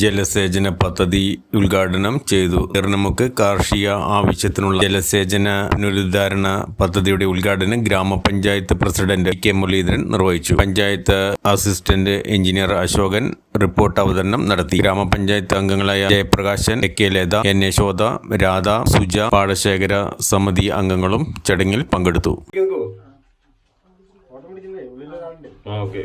ജലസേചന പദ്ധതി ഉദ്ഘാടനം ചെയ്തു. എറണമുക്ക് കാർഷിക ആവശ്യത്തിനുള്ള ജലസേചന പുനരുദ്ധാരണ പദ്ധതിയുടെ ഉദ്ഘാടനം ഗ്രാമപഞ്ചായത്ത് പ്രസിഡന്റ് കെ മുരളീധരൻ നിർവഹിച്ചു. Panchayat assistant engineer Ashokan report അവതരണം നടത്തി. ഗ്രാമപഞ്ചായത്ത് അംഗങ്ങളായ Jayaprakashan A K Latha N Yashoda Radha Suja പാടശേഖര സമിതി അംഗങ്ങളും ചടങ്ങിൽ പങ്കെടുത്തു. ഓക്കെ.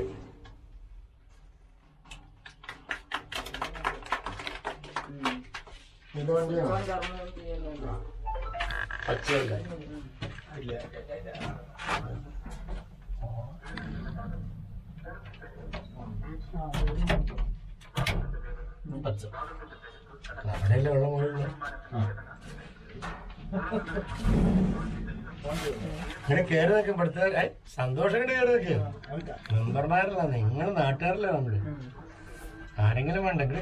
ഇങ്ങനെ കയറി നിൽക്കും ഇവിടുത്തെ സന്തോഷം കൊണ്ട് കയറി നിൽക്കുക മെമ്പർമാരല്ല നിങ്ങൾ നാട്ടുകാരല്ലേ നമ്മൾ. ആരെങ്കിലും വേണ്ടെങ്കിൽ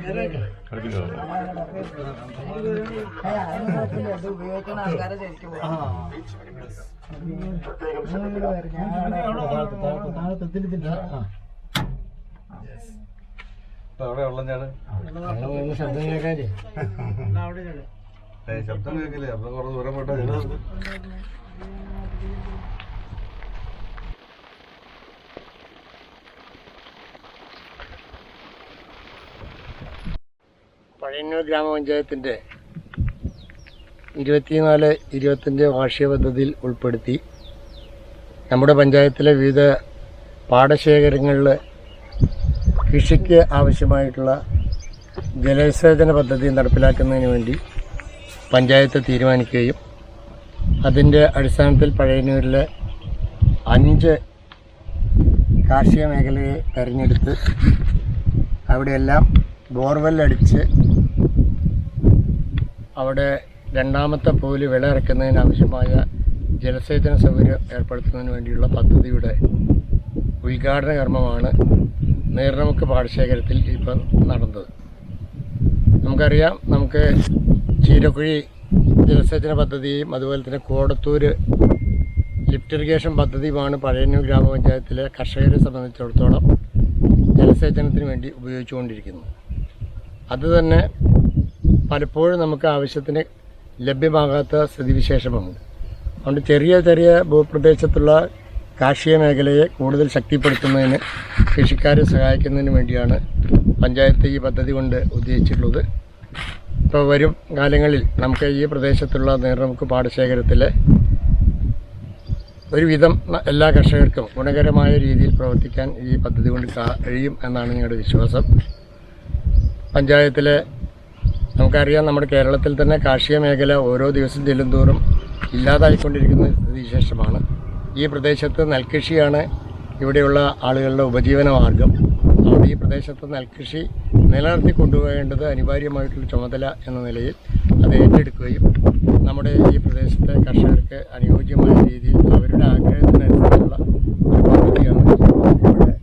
ഉപയോഗിക്കുന്ന ആൾക്കാരെ ശരിക്കും അവിടെ ശബ്ദം കേൾക്കാല്ലേ ശബ്ദം കേൾക്കില്ലേ അപ്പൊ കുറച്ച് ദൂരം പോട്ടെ പഴയന്നൂർ ഗ്രാമപഞ്ചായത്തിന്റെ ഇരുപത്തിനാല് ഇരുപത്തഞ്ച് വാർഷിക പദ്ധതിയിൽ ഉൾപ്പെടുത്തി നമ്മുടെ പഞ്ചായത്തിലെ വിവിധ പാടശേഖരങ്ങളിൽ കൃഷിക്ക് ആവശ്യമായിട്ടുള്ള ജലസേചന പദ്ധതി നടപ്പിലാക്കുന്നതിന് വേണ്ടി പഞ്ചായത്ത് തീരുമാനിക്കുകയും അതിന്റെ അടിസ്ഥാനത്തിൽ പഴയന്നൂരിലെ അഞ്ച് കാർഷിക മേഖലയെ തിരഞ്ഞെടുത്ത് അവിടെയെല്ലാം ബോർവെൽ അടിച്ച് അവിടെ രണ്ടാമത്തെ പോൽ വിള ഇറക്കുന്നതിനാവശ്യമായ ജലസേചന സൗകര്യം ഏർപ്പെടുത്തുന്നതിന് വേണ്ടിയുള്ള പദ്ധതിയുടെ ഉദ്ഘാടന കർമ്മമാണ് നീർനമുക്ക് പാടശേഖരത്തിൽ ഇപ്പം നടന്നത്. നമുക്കറിയാം നമുക്ക് ചീരക്കുഴി ജലസേചന പദ്ധതിയും അതുപോലെ തന്നെ കോടത്തൂര് ലിഫ്റ്റ് ഇറിഗേഷൻ പദ്ധതിയുമാണ് പഴയന്നൂർ ഗ്രാമപഞ്ചായത്തിലെ കർഷകരെ സംബന്ധിച്ചിടത്തോളം ജലസേചനത്തിന് വേണ്ടി ഉപയോഗിച്ചുകൊണ്ടിരിക്കുന്നത്. അത് തന്നെ പലപ്പോഴും നമുക്ക് ആവശ്യത്തിന് ലഭ്യമാകാത്ത സ്ഥിതിവിശേഷമുണ്ട്. അതുകൊണ്ട് ചെറിയ ചെറിയ ഭൂപ്രദേശത്തുള്ള കാർഷിക മേഖലയെ കൂടുതൽ ശക്തിപ്പെടുത്തുന്നതിന് കൃഷിക്കാരെ സഹായിക്കുന്നതിന് വേണ്ടിയാണ് പഞ്ചായത്ത് ഈ പദ്ധതി കൊണ്ട് ഉദ്ദേശിച്ചിട്ടുള്ളത്. ഇപ്പോൾ വരും കാലങ്ങളിൽ നമുക്ക് ഈ പ്രദേശത്തുള്ള നേർമുക്ക് പാടശേഖരത്തിലെ ഒരുവിധം എല്ലാ കർഷകർക്കും ഗുണകരമായ രീതിയിൽ പ്രവർത്തിക്കാൻ ഈ പദ്ധതി കൊണ്ട് കഴിയും എന്നാണ് ഞങ്ങളുടെ വിശ്വാസം. പഞ്ചായത്തിലെ നമുക്കറിയാം നമ്മുടെ കേരളത്തിൽ തന്നെ കാർഷിക മേഖല ഓരോ ദിവസം ചെല്ലുന്തോറും ഇല്ലാതായിക്കൊണ്ടിരിക്കുന്ന വിശേഷമാണ്. ഈ പ്രദേശത്ത് നെൽകൃഷിയാണ് ഇവിടെയുള്ള ആളുകളുടെ ഉപജീവന മാർഗം. അതുകൊണ്ട് ഈ പ്രദേശത്ത് നെൽകൃഷി നിലനിർത്തി കൊണ്ടുപോകേണ്ടത് അനിവാര്യമായിട്ടുള്ള ചുമതല എന്ന നിലയിൽ അത് ഏറ്റെടുക്കുകയും നമ്മുടെ ഈ പ്രദേശത്തെ കർഷകർക്ക് അനുയോജ്യമായ രീതിയിൽ അവരുടെ ആഗ്രഹത്തിനനുസരിച്ചുള്ള ഒരു പദ്ധതിയാണ് ഇവിടെ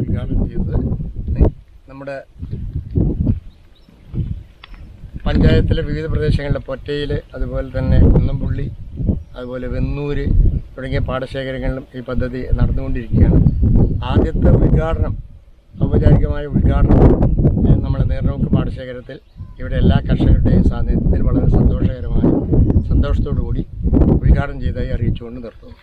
ഉദ്ഘാടനം ചെയ്തത് നമ്മുടെ പഞ്ചായത്തിലെ വിവിധ പ്രദേശങ്ങളിലെ പൊറ്റയിൽ അതുപോലെ തന്നെ കുന്നംപുള്ളി അതുപോലെ വെന്നൂര് തുടങ്ങിയ പാടശേഖരങ്ങളിലും ഈ പദ്ധതി നടന്നുകൊണ്ടിരിക്കുകയാണ്. ആദ്യത്തെ ഉദ്ഘാടനം ഔപചാരികമായ ഉദ്ഘാടനം നമ്മുടെ നേർനോക്ക് പാടശേഖരത്തിൽ ഇവിടെ എല്ലാ കർഷകരുടെയും സാന്നിധ്യത്തിൽ വളരെ സന്തോഷകരമായി സന്തോഷത്തോടു കൂടി ഉദ്ഘാടനം ചെയ്തതായി അറിയിച്ചുകൊണ്ട് നിർത്തുന്നു.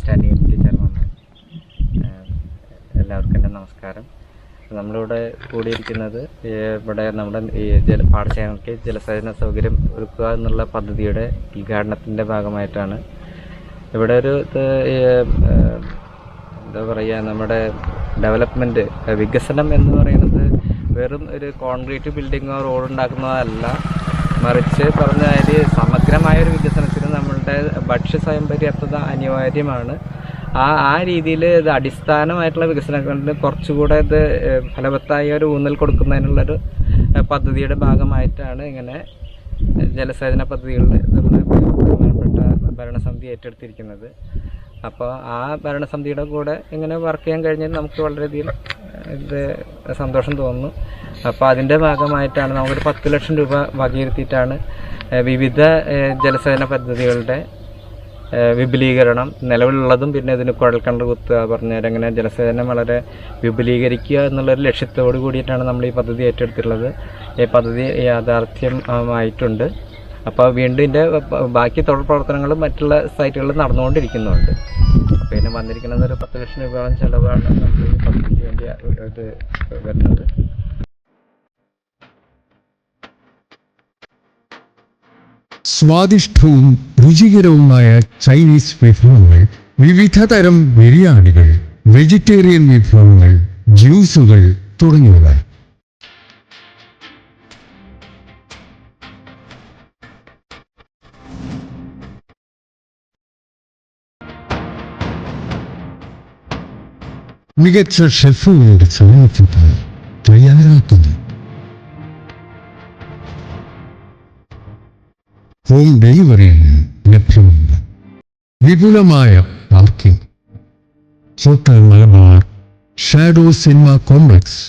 സ്റ്റാൻഡിംഗ് കമ്മിറ്റി ചെയർമാൻ എല്ലാവർക്കും എന്റെ നമസ്കാരം. നമ്മളിവിടെ കൂടിയിരിക്കുന്നത് ഇവിടെ നമ്മുടെ ഈ ജല പാടശേഖരങ്ങൾക്ക് ജലസേചന സൗകര്യം ഒരുക്കുക എന്നുള്ള പദ്ധതിയുടെ ഉദ്ഘാടനത്തിന്റെ ഭാഗമായിട്ടാണ്. ഇവിടെ ഒരു എന്താ പറയുക നമ്മുടെ ഡെവലപ്മെന്റ് വികസനം എന്ന് പറയുന്നത് വെറും ഒരു കോൺക്രീറ്റ് ബിൽഡിങ്ങോ റോഡ് ഉണ്ടാക്കുന്നതല്ല. മറിച്ച് പറഞ്ഞ അതിൽ സമഗ്രമായ ഒരു വികസനത്തിന് നമ്മളുടെ ഭക്ഷ്യ സ്വയം പര്യാപ്തത അനിവാര്യമാണ്. ആ ആ രീതിയിൽ ഇത് അടിസ്ഥാനമായിട്ടുള്ള വികസനങ്ങളിൽ കുറച്ചുകൂടെ ഇത് ഫലവത്തായ ഒരു ഊന്നൽ കൊടുക്കുന്നതിനുള്ളൊരു പദ്ധതിയുടെ ഭാഗമായിട്ടാണ് ഇങ്ങനെ ജലസേചന പദ്ധതികളിൽ നമ്മുടെ പ്രധാനപ്പെട്ട ഭരണസമിതി ഏറ്റെടുത്തിരിക്കുന്നത്. അപ്പോൾ ആ ഭരണസമിതിയുടെ കൂടെ ഇങ്ങനെ വർക്ക് ചെയ്യാൻ കഴിഞ്ഞാൽ നമുക്ക് വളരെയധികം ഇത് സന്തോഷം തോന്നുന്നു. അപ്പോൾ അതിന്റെ ഭാഗമായിട്ടാണ് നമുക്കൊരു പത്ത് ലക്ഷം രൂപ വകയിരുത്തിയിട്ടാണ് വിവിധ ജലസേചന പദ്ധതികളുടെ വിപുലീകരണം നിലവിലുള്ളതും പിന്നെ ഇതിന് കുഴൽക്കിണർ കുത്തുക പറഞ്ഞാൽ അങ്ങനെ ജലസേചനം വളരെ വിപുലീകരിക്കുക എന്നുള്ളൊരു ലക്ഷ്യത്തോട് കൂടിയിട്ടാണ് നമ്മൾ ഈ പദ്ധതി ഏറ്റെടുത്തിട്ടുള്ളത്. ഈ പദ്ധതി യാഥാർത്ഥ്യമായിട്ടുണ്ട്. അപ്പോൾ വീണ്ടും ഇതിന്റെ ബാക്കി തുടർ പ്രവർത്തനങ്ങളും മറ്റുള്ള സൈറ്റുകളിൽ നടന്നുകൊണ്ടിരിക്കുന്നുണ്ട്. അപ്പോൾ ഇതിന് വന്നിരിക്കുന്നത് ഒരു പത്ത് ലക്ഷം രൂപയോളം ചിലവാണ് നമ്മൾ ഈ പദ്ധതിക്ക് വേണ്ടി വരുന്നത്. സ്വാദിഷ്ടവും രുചികരവുമായ ചൈനീസ് വിഭവങ്ങൾ വിവിധ തരം ബിരിയാണികൾ വെജിറ്റേറിയൻ വിഭവങ്ങൾ ജ്യൂസുകൾ തുടങ്ങിയവ. മികച്ച ഷെഫുകളുടെ സഹായത്തോടെ തയ്യാറാക്കുന്നു. ഹോം ഡെലിവറിയും ലഭ്യമുണ്ട്. വിപുലമായ parking hotel Malabar. Shadow cinema complex